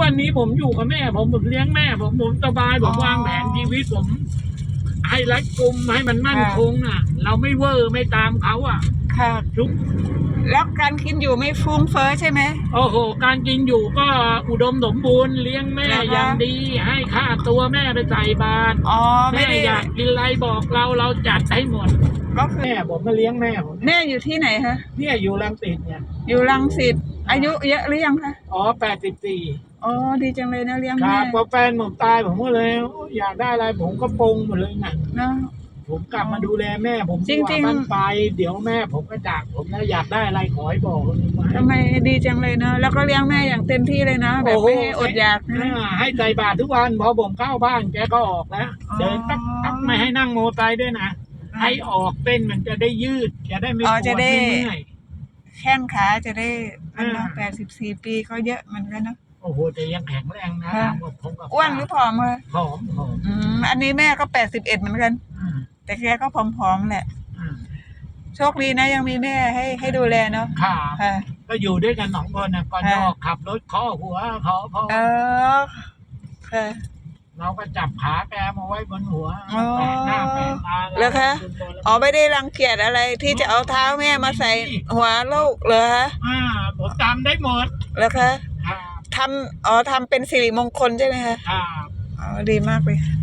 วันนี้ผมอยู่กับแม่ ผมผมเลี้ยงแม่ ผมผมสบายผมอ๋อวางแผนชีวิตผมให้รัดกุมให้มันมั่นค่ะคงอะ เราไม่เวอร์ไม่ตามเขาอะ ค่ะทุกแล้วการกินอยู่ไม่ฟุ้งเฟ้อใช่ไหม โอ้โห การกินอยู่ก็อุดมสมบูรณ์เลี้ยงแม่เหรอคะ อย่างดี ให้ค่าตัวแม่ไปใส่บาตรอ๋อไม่แม่ได้อยากกินอะไรบอกเราเราจัดให้หมด ก็คือแม่ผมมาเลี้ยงแม่ผมแม่อยู่ที่ไหนคะเนี่ยอยู่รังสิตเนี่ย อยู่รังสิตอายุเยอะหรือยังคะอ๋อแปดสิบสี่อ๋อดีจังเลยนะเลี้ยงครัแม่บพอแฟนผมตายผมก็เลยโอ้อยากได้อะไรผมก็ปรงหมดเลยนะเนาะ ผมกลับมาดูแลแม่ผมจริงๆที่ว่าบ้านไป เดี๋ยวแม่ผมก็จากผมนะอยากได้อะไรขอให้บอกเลยมาทำไมดีจังเลยเนาะแล้วก็เลี้ยงแม่อย่างเต็มที่เลยนะ แบบไม่ให้อดอยากนะ อ่าให้ใจบาตรทุกวันพอผมเข้าบ้านแกก็ออกแล้วอ๋อ เดินตักตักไม่ให้นั่งโมอไซค์ด้วยนะให้ออกเต้นมันจะได้ยืดจะได้ไม่ปอ๋อวดจะได้ไม่เมื่อย แข้งขาจะได้มันเนาะอ่าแปดสิบสี่ปีก็เยอะเหมือนกันเนาะ โอ้โหแต่ยังแข็งแรงนะค่ะ ผมผมกับอ้วนหรือผอมคะผอมผอมอืมอันนี้แม่ก็แปดสิบเอ็ดเหมือนกันอ่า แต่แกก็ผอมๆแหละอ่าโชคดีนะยังมีแม่ให้ให้ดูแลเนาะค่ะค่ะ ก็อยู่ด้วยกันสองคนนะก่อนจะค่ะออกขับรถเคาะหัวเคาะพอเออค่ะ เราก็จับขาแกมาไว้บนหัวอ๋อแปะหน้าแปะตาเหรอคะอ๋อไม่ได้รังเกียจอะไรที่จะเอาเท้าแม่มาใส่หัวลูกเหรอคะอ่าผมจำได้หมดเหรอคะค่ะทำอ๋อทำเป็นสิริมงคลใช่ไหมคะค่ะอ๋อดีมากเลยค่ะ